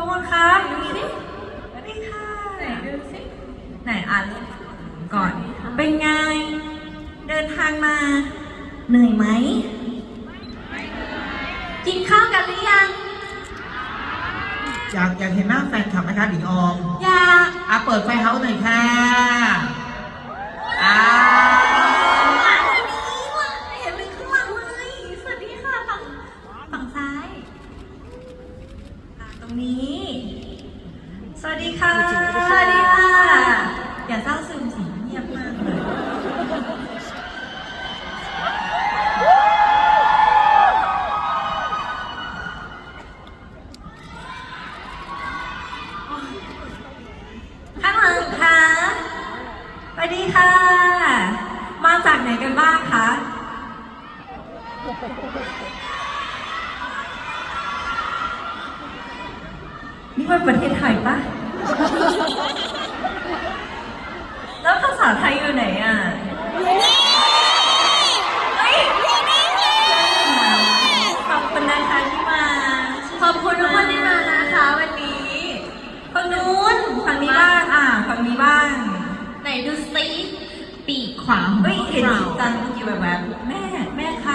อบคุณครับดูสิสวัสดีค่ะไหนดูสิไหนอ่านก่อน เป็นไง เดินทางมา เหนื่อยไหม กินข้าวกันหรือยัง อยากอยากเห็นหน้าแฟนคลับไหมคะหลิงออมอยาก อะเปิดไฟเฮาส์หน่อยค่ะอ่า เห็นเลยข้างหลังเลย สวัสดีค่ะฝั่งฝั่งซ้ายอะตรงนี้ สวัสดีค่ะ สวัสดีค่ะ อย่าเศร้าซึมสิเงียบมากเลย ข้างหลังค่ะสวัส ดีค่ะ มาจากไหนกันบ้างคะ นี่มันประเทศไทยปะแล้วภาษาไทยอยู่ไหนอะอยู่นี่เฮ้ยขอบคุณนะคะที่มา ขอบคุณทุกคนที่มานะคะวันนี้ ฝั่งนู้นฝั่งนี้บ้าง อ่าฝั่งนี้บ้าง ไหนดูสิปีกขวาของ เฮ้ยเห็น เรา จังเมื่อกี้แบบแบบแม่ แม่ใคร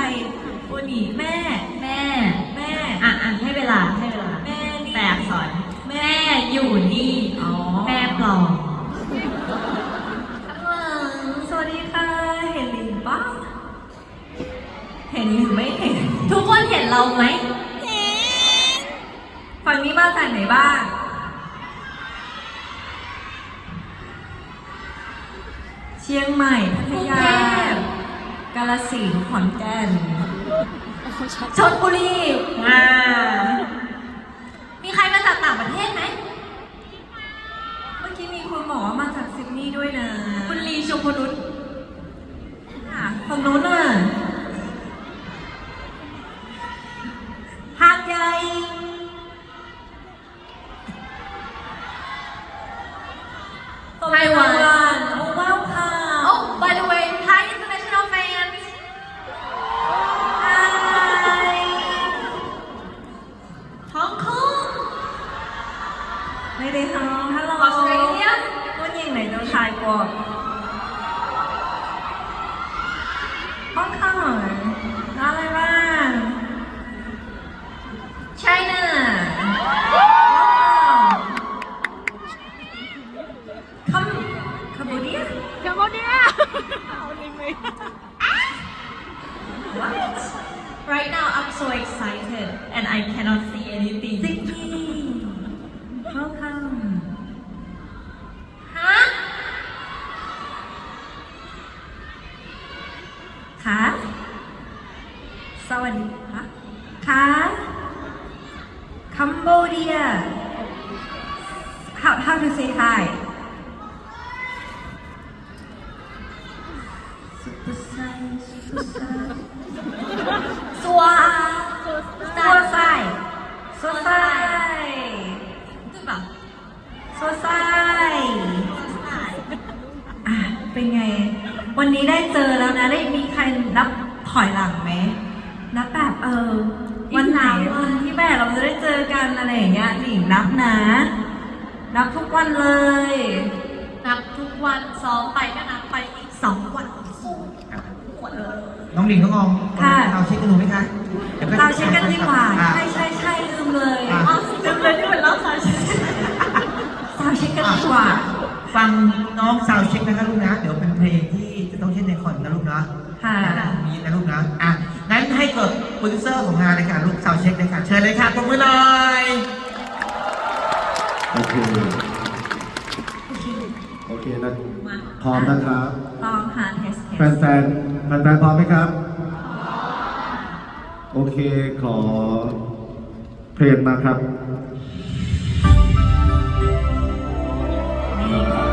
โอนี่แม่ แม่ แม่ อะอะให้เวลาให้เวลา แม่นี่ แปลอักษร แม่ แม่อยู่นี่ อ๋อ แม่ปลอม ข้างหลังสวัสดีค่ะ เห็นหรือปะ เห็นหรือไม่เห็น ทุกคนเห็นเราไหมฝั่งนี้มาจากไหนบ้าง เชียงใหม่พัทยากาลสินธุ์ขอนแก่นชลบุรีอ่ามีใครมาจากต่างประเทศไหมเมื่อกี้มีคุณหมอมาจากซิดนีย์ ไม่ได้ฮัลโหลฮัลโหล Australia วันยังไหนต้องทายกว่าฮ่องกงอะไรบ้าง China คัมคัมโบเดีย Cambodia what right now I'm so excited and I cannot see anything ซิ how come ฮะค่ะสวัสดีค่ะค่ะคัมโบเดีย how how to say hi สุดไซสุดไซสัวสัวไซสัวไซ สัวไซอะเป็นไง วันนี้ได้เจอแล้วนะ ได้มีใครนับถอยหลังไหมนับแบบเออ วันไหนวันที่แบบเราจะได้เจอกันอะไรอย่างเงี้ยหลิงนับนะ นับทุกวันเลย นับทุกวันซ้อมไปก็นับไปอีกสองวันสู้หมดเลย น้องหลิงน้องออมค่ะ เราเช็คกันดูไหมคะดี๋ยวเราเช็คกันดีกว่า อะ ใช่ใช่ใช่ลืมเลยอะอ๋อลืมเลยที่เป็นรอบสาย เราเช็คกันดีกว่า ฟังน้องซาวเช็คนะคะลูกนะ เดี๋ยวเป็นเพลงที่จะต้องเช่นในคอนนะลูกนะค่ะ มีนะลูกนะอะงั้นให้เกิดโปรดิวเซอร์ของงานเลยค่ะลูกซาวเช็คเลยค่ะเชิญเลยค่ะปรบมือหน่อยโอเค โอเคนะพร้อมนะครับ ลองหาเทสเทแฟสนแฟนแฟนแฟนๆพร้อมไหมครับ โอเคขอเพลงมาครับ ใ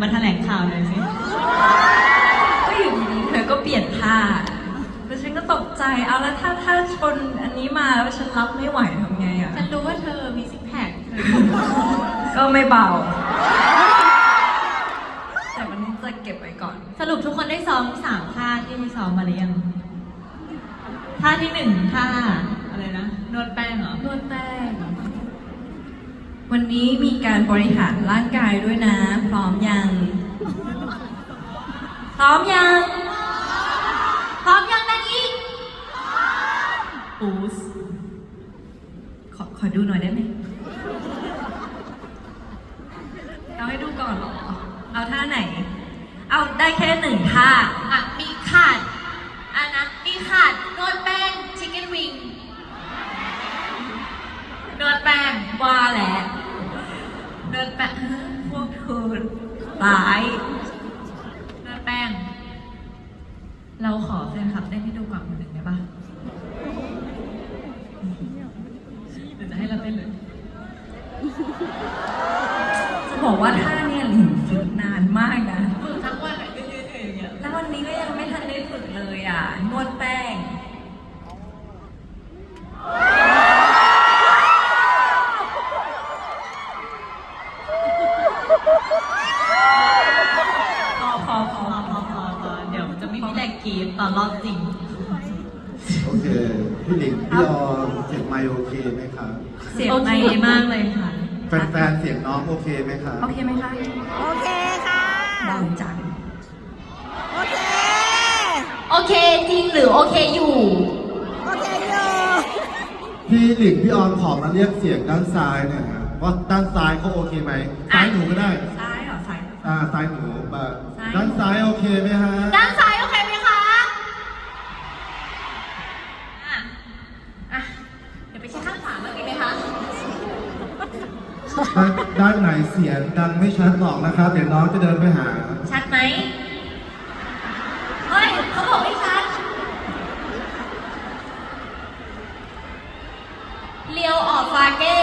มาแถลงข่าวหน่อยสิก็อยู่ดีๆเธอก็เปลี่ยนท่าแล้วฉันก็ตกใจเอาแล้วถ้าถ้าชนอันนี้มาแล้วฉันรับไม่ไหวทำไงอะฉันรู้ว่าเธอมีซิกแพคเธอก็ไม่เบา แต่วันนี้จะเก็บไว้ก่อน สรุปทุกคนได้ซ้อมสามท่าที่ซ้อมมาหรือยังท่าที่หนึ่งท่าอะไรนะนวดแป้งเหรอนวดแป้ง วันนี้มีการบริหารร่างกายด้วยนะ พร้อมยัง พร้อมยัง พร้อมยังนะอีกปูสขอขอดูหน่อยได้ไหมเอาให้ดูก่อนเหรอ เอาท่าไหน เอาได้แค่หนึ่งท่า อะ มีขาดอะนะ มีขาดนวดแป้งชิคเก้นวิงนวดแป้งว่าแหละนว ดินแป้งพวกเธอร้ายแป้ง เราขอแฟนคลับเต้นให้ดูก่อนคนหนึ่งได้ปะหรือจะให้เราเต้นเลย จะบอกว่าท่าเนี่ยหลิงฝึกนานมากนะ ฝึกทั้งวันอะยืนๆอย่างเงี้ย แล้ววันนี้ก็ยังไม่ทันได้ฝึกเลยอะ นวดแป้ง พอพอพ พ อ อพอพอพอเดี๋ยวมันจะไม่มีแรงกรีดตอนรอบจริง โอเค พี่หลิงพี่ออมเสียงไมค์โอเคไหมครับ เสียง โอ ไม่ เคมากเลยค่ะ แฟนๆเสียงน้ องโอเคไหมครับโอเคไหมคะโอเคค่ะ ดังจัง โอเค โอเคจริงหรือโอเคอยู่ โอเคอยู่พี่หลิงพี่ออมขอมาเรียกเสียงด้านซ้ายหน่อยครับว่าด้านซ้ายเขาโอเคไหมซ้ายหนูก็ได้ ซ้ายเหรอซ้าย อ่าซ้ายหนูแบบซ้ายด้านซ้ายโอเคไหมฮะ ด้าน ด้านด้านไหนเสียงดังไม่ชัดบอกนะครับ เดี๋ยวน้องจะเดินไปหา ชัดไหมเฮ้ยเขาบอกไม่ชัด เลี้ยวออกฟาเก้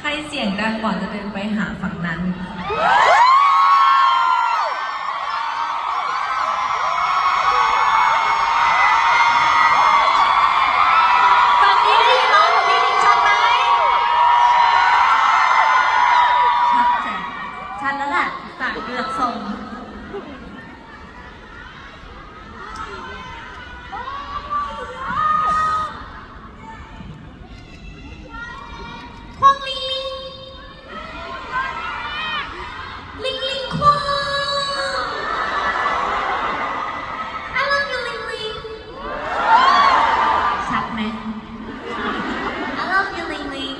ใครเสียงดังก่อนจะเดินไปหาฝั่งนั้น ฝั่งนี้ได้ยินน้องของพี่หนิงชัดไหม ชัดแจ๋ว ชัดแล้วแหละจากเกือบทรงควงลิงลิงลิงลิงควง I love you ลิงลิงชัดไหม I love you ลิงลิง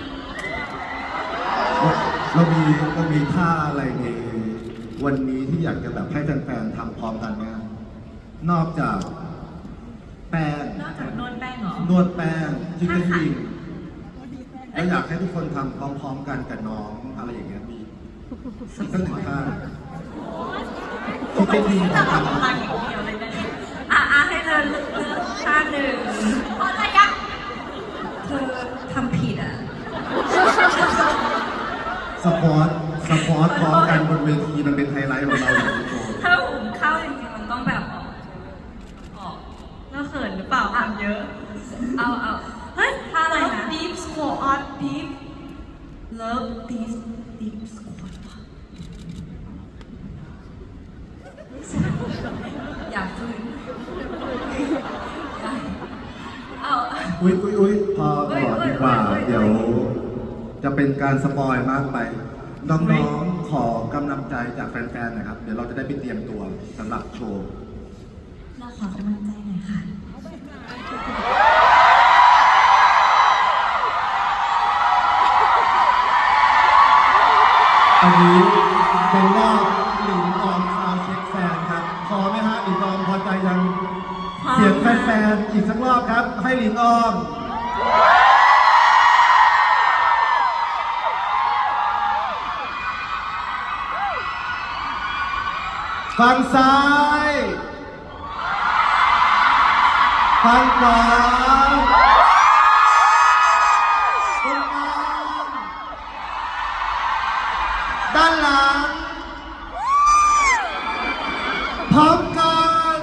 เรามีเรามีท่าอะไรในวันนี้ที่อยากจะแบบให้แฟนๆทำพร้อมกันไหมครับนอกจากแป้งนอกจากนวดแป้งเหรอนวดแป้งที่เป็นยิงแล้วอยากให้ทุกคนทำพร้อมๆกันกับน้องอะไรอย่างเงี้ยมีสักหนึ่งท่าที่เป็นยิงแต่ทำทำมาอย่างเดียวเลยนะเนี่ยอะอะให้เธอเลือกท่าหนึ่งพอใจยังเธอทำผิดอะ สปอร์ตสปอร์ตพร้อมกันบนเวทีมันเป็นไฮไลท์ของเราเลยทุกคนถ้าหุงข้าวจริงๆมันต้องแบบออกออกแล้วเขินหรือเปล่าอ่านเยอะ เอาเอาเฮ้ยท่าอะไรนะ deep squat deep love this deep squat อย่าฝืนอย่าเอา อุ้ยอุ้ยอุ้ยพอก่อนดีกว่าอุ๊ยอุ๊ยอุ๊ยเดี๋ยว จะเป็นการสปอยมากไป น้องๆ ขอกำลังใจจากแฟนๆนะครับ เดี๋ยวเราจะได้ไปเตรียมตัวสำหรับโชว์ เราขอกำลังใจหน่อยค่ะ อันนี้เป็นรอบหลิงออมซาวด์เช็คแฟนครับ พอไหมฮะหลิงออมพอใจยังพร้อมเสียงแฟนๆ อีกสักรอบครับ ให้หลิงออม ฝั่งซ้ายฝั่งขวาตรงกลางด้านหลังพร้อมกัน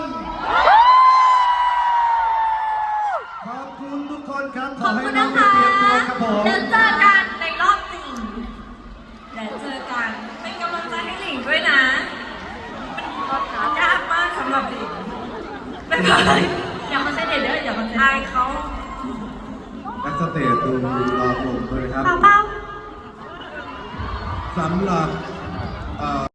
ขอบคุณทุกคนครับขขออบให้คุณน้อนะงคะได้เตรียมตัวครับผม เดี๋ยวเจอกันในรอบจริงเดี๋ยวเจอกัน เป็นกำลังใจให้หลิงด้วยนะมันยากมากสำหรับหลิง ไม่เป็นไรอย่ามาเส้นเด็ดเด้ออย่ามาเส้นอายเขาแบ็กสเตจดูรอผมด้วยครับ เปล่าเปล่า สำหรับ